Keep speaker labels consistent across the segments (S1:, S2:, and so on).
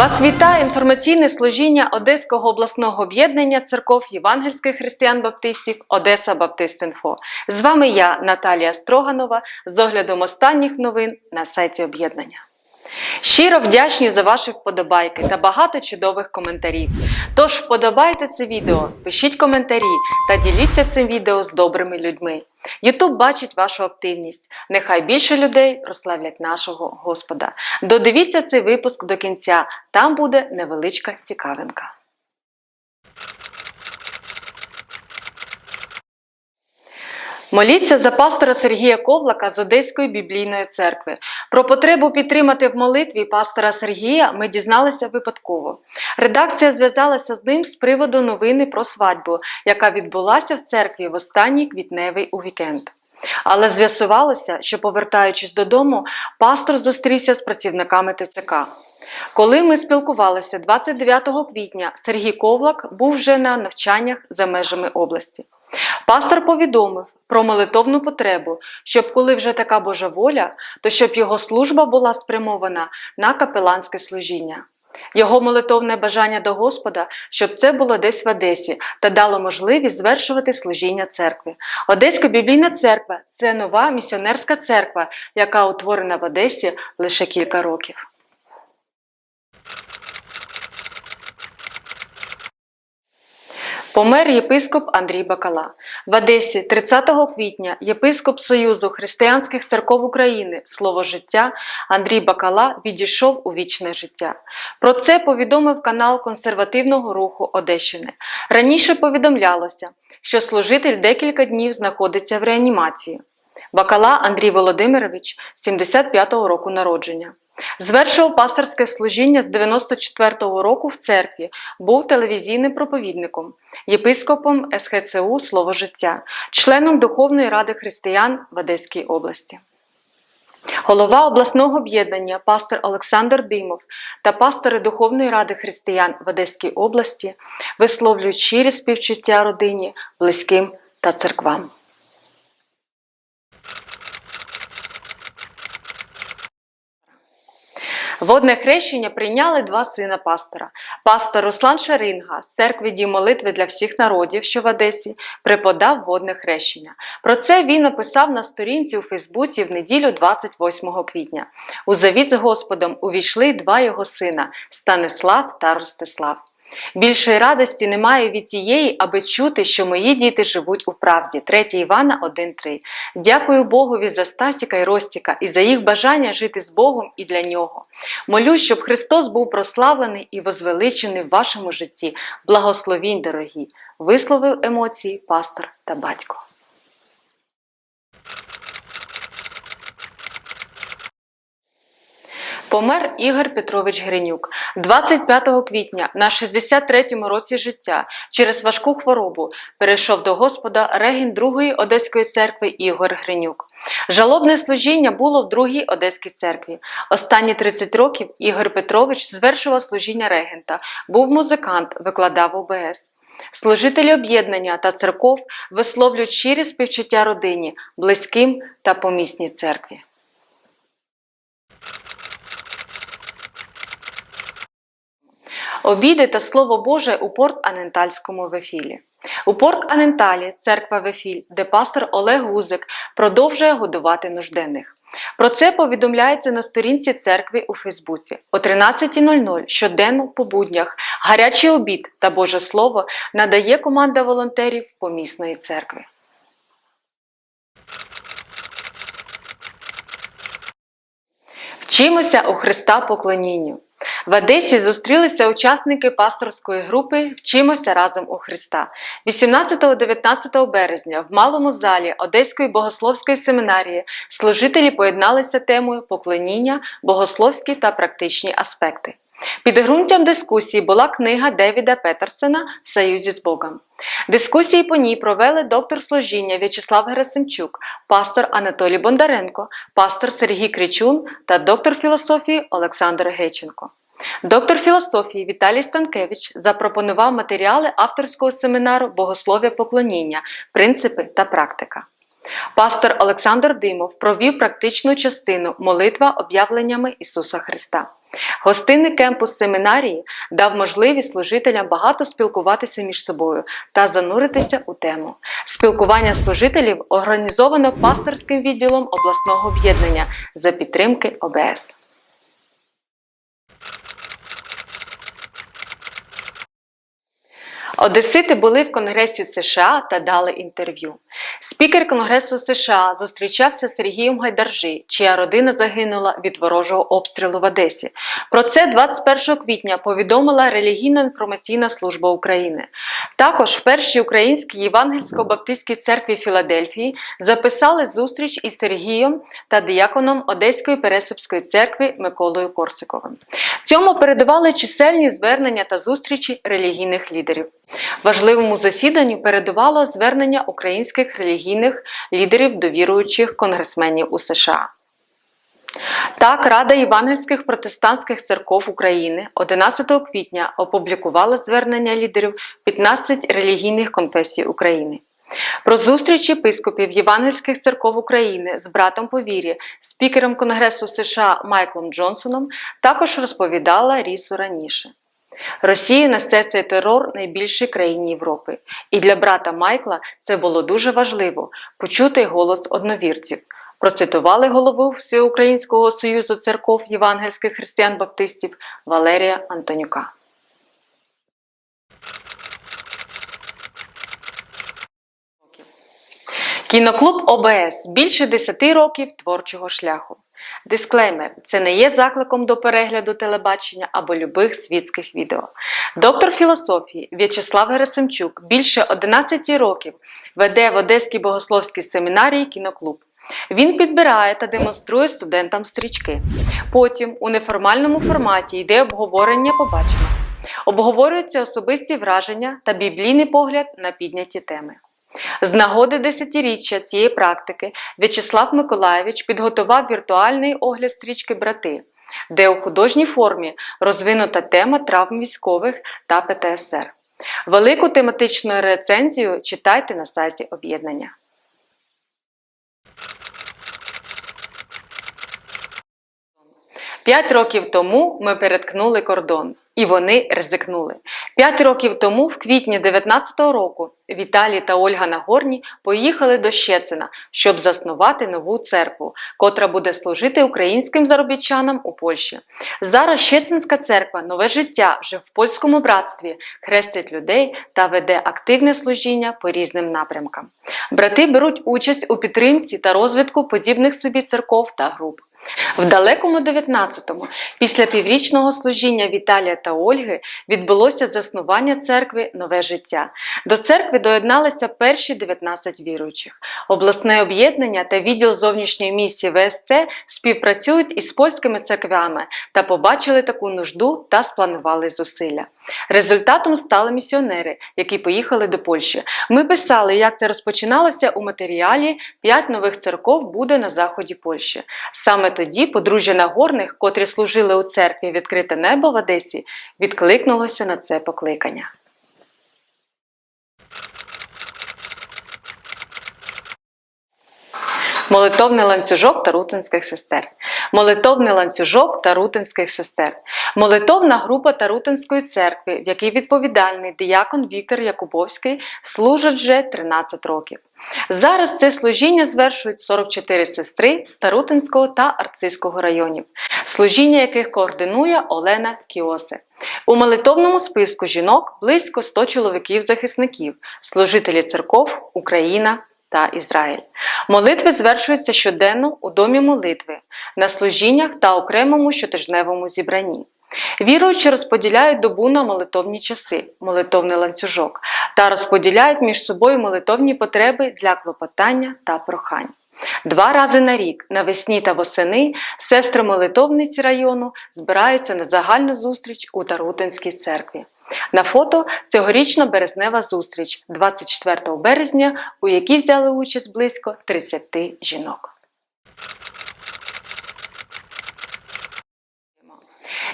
S1: Вас вітає інформаційне служіння Одеського обласного об'єднання церков євангельських християн-баптистів Одеса Баптистинфо. З вами я, Наталія Строганова, з оглядом останніх новин на сайті об'єднання. Щиро вдячні за ваші вподобайки та багато чудових коментарів. Тож вподобайте це відео, пишіть коментарі та діліться цим відео з добрими людьми. Ютуб бачить вашу активність. Нехай більше людей прославлять нашого Господа. Додивіться цей випуск до кінця, там буде невеличка цікавинка. Моліться за пастора Сергія Ковлака з Одеської біблійної церкви. Про потребу підтримати в молитві пастора Сергія ми дізналися випадково. Редакція зв'язалася з ним з приводу новини про свадьбу, яка відбулася в церкві в останній квітневий у вікенд. Але з'ясувалося, що, повертаючись додому, пастор зустрівся з працівниками ТЦК. Коли ми спілкувалися 29 квітня, Сергій Ковлак був вже на навчаннях за межами області. Пастор повідомив про молитовну потребу, щоб коли вже така Божа воля, то щоб його служба була спрямована на капеланське служіння. Його молитовне бажання до Господа, щоб це було десь в Одесі та дало можливість звершувати служіння церкви. Одеська біблійна церква це нова місіонерська церква, яка утворена в Одесі лише кілька років. Помер єпископ Андрій Бакала. В Одесі 30 квітня єпископ Союзу християнських церков України Слово життя Андрій Бакала відійшов у вічне життя. Про це повідомив канал консервативного руху Одещини. Раніше повідомлялося, що служитель декілька днів знаходиться в реанімації. Бакала Андрій Володимирович 75-го року народження. Звершував пасторське служіння з 94-го року в церкві, був телевізійним проповідником, єпископом СХЦУ Слово життя, членом Духовної ради християн в Одеській області. Голова обласного об'єднання пастор Олександр Димов та пастори Духовної ради християн в Одеській області висловлюють щирі співчуття родині, близьким та церквам. Водне хрещення прийняли два сина пастора. Пастор Руслан Шаринга з церкви Дій молитви для всіх народів, що в Одесі, преподав водне хрещення. Про це він написав на сторінці у Фейсбуці в неділю 28 квітня. У завіт з Господом увійшли два його сина Станислав та Ростислав. Більшої радості немає від тієї, аби чути, що мої діти живуть у правді. 3 Івана 1.3. Дякую Богові за Стасіка і Ростіка і за їх бажання жити з Богом і для нього. Молю, щоб Христос був прославлений і возвеличений в вашому житті. Благословінь, дорогі! Висловив емоції пастор та батько. Помер Ігор Петрович Гринюк 25 квітня на 63-му році життя через важку хворобу перейшов до Господа регін Другої Одеської церкви Ігор Гринюк. Жалобне служіння було в Другій Одеській церкві. Останні 30 років Ігор Петрович звершував служіння регента, був музикант, викладав ОБС. Служителі об'єднання та церков висловлюють щирі співчуття родині, близьким та помісній церкві. Обіди та Слово Боже у Порт Анентальському Вефілі. У Порт Аненталі, церква Вефіль, де пастор Олег Гузик продовжує годувати нужденних. Про це повідомляється на сторінці церкви у Фейсбуці. О 13.00 щоденно по буднях гарячий обід та Боже Слово надає команда волонтерів помісної церкви. Вчимося у Христа поклонінню. В Одесі зустрілися учасники пасторської групи Вчимося разом у Христа 18-19 березня в малому залі Одеської богословської семінарії служителі поєдналися темою поклоніння, богословські та практичні аспекти. Підґрунтям дискусії була книга Девіда Петерсена В союзі з Богом. Дискусії по ній провели доктор служіння В'ячеслав Герасимчук, пастор Анатолій Бондаренко, пастор Сергій Кричун та доктор філософії Олександр Геченко. Доктор філософії Віталій Станкевич запропонував матеріали авторського семінару Богослов'я поклоніння, принципи та практика. Пастор Олександр Димов провів практичну частину молитва об'явленнями Ісуса Христа. Гостинний кемпус семінарії дав можливість служителям багато спілкуватися між собою та зануритися у тему. Спілкування служителів організовано пасторським відділом обласного об'єднання за підтримки ОБС. Одесити були в Конгресі США та дали інтерв'ю. Спікер Конгресу США зустрічався з Сергієм Гайдаржі, чия родина загинула від ворожого обстрілу в Одесі. Про це 21 квітня повідомила релігійно-інформаційна служба України. Також в першій українській євангельсько-баптистській церкві Філадельфії записали зустріч із Сергієм та діяконом Одеської Пересипської церкви Миколою Корсиковим. Цьому передавали чисельні звернення та зустрічі релігійних лідерів. Важливому засіданню передувало звернення українських релігійних лідерів до віруючих конгресменів у США. Так, Рада Євангельських протестантських церков України 11 квітня опублікувала звернення лідерів 15 релігійних конфесій України. Про зустріч єпископів Євангельських церков України з братом по вірі, спікером Конгресу США Майклом Джонсоном також розповідала Рісу раніше. Росія несе цей терор найбільшій країні Європи, і для брата Майкла це було дуже важливо почути голос одновірців. Процитували голову Всеукраїнського союзу церков євангельських християн-баптистів Валерія Антонюка. Кіноклуб ОБС більше 10 років творчого шляху. Дисклеймер: це не є закликом до перегляду телебачення або любих світських відео. Доктор філософії В'ячеслав Герасимчук більше 11 років веде в Одеській богословській семінарії кіноклуб. Він підбирає та демонструє студентам стрічки. Потім у неформальному форматі йде обговорення побаченого. Обговорюються особисті враження та біблійний погляд на підняті теми. З нагоди десятиріччя цієї практики В'ячеслав Миколаєвич підготував віртуальний огляд стрічки Брати, де у художній формі розвинута тема травм військових та ПТСР. Велику тематичну рецензію читайте на сайті об'єднання. П'ять років тому ми переткнули кордон, і вони ризикнули. П'ять років тому, в квітні 19-го року, Віталій та Ольга Нагорні поїхали до Щецина, щоб заснувати нову церкву, котра буде служити українським заробітчанам у Польщі. Зараз Щецинська церква нове життя вже в польському братстві хрестить людей та веде активне служіння по різним напрямкам. Брати беруть участь у підтримці та розвитку подібних собі церков та груп. В далекому 19-му, після піврічного служіння Віталія та Ольги, відбулося заснування церкви Нове життя. До церкви доєдналися перші 19 віруючих. Обласне об'єднання та відділ зовнішньої місії ВСЦ співпрацюють із польськими церквями та побачили таку нужду та спланували зусилля. Результатом стали місіонери, які поїхали до Польщі. Ми писали, як це розпочиналося у матеріалі «П'ять нових церков буде на заході Польщі. Саме тоді подружжя Нагорних, котрі служили у церкві Відкрите небо в Одесі, відкликнулося на це покликання. Молитовний ланцюжок Тарутинських сестер. Молитовний ланцюжок Тарутинських сестер. Молитовна група Тарутинської церкви, в якій відповідальний диякон Віктор Якубовський служить вже 13 років. Зараз це служіння звершують 44 сестри з Тарутинського та Арцизького районів, служіння яких координує Олена Кіосе. У молитовному списку жінок близько 100 чоловіків-захисників, служителі церков, Україна та Ізраїль. Молитви звершуються щоденно у домі молитви, на служіннях та окремому щотижневому зібранні. Віруючі розподіляють добу на молитовні часи, молитовний ланцюжок, та розподіляють між собою молитовні потреби для клопотання та прохань. Два рази на рік, навесні та восени, сестри молитовниці району збираються на загальну зустріч у Тарутинській церкві. На фото цьогорічна березнева зустріч 24 березня, у якій взяли участь близько 30 жінок.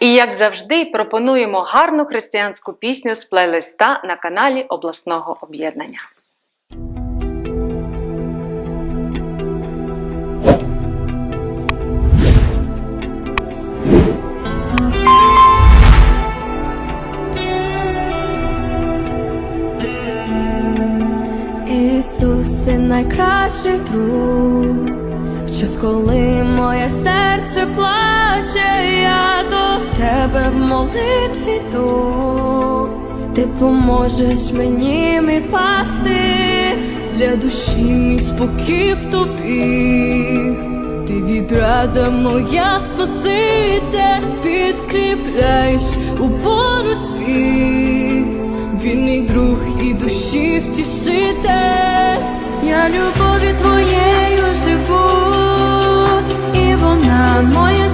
S1: І як завжди, пропонуємо гарну християнську пісню з плейлиста на каналі обласного об'єднання.
S2: Найкращий друг. Час, коли моє серце плаче, я до тебе в молитві йду. Ти поможеш мені, мій пастир, для душі мій спокій в тобі. Ти відрада моя спаситель, підкріпляєш у боротьбі. Вільний друг і душі втішитель, я любові твоєю живу, і вона моє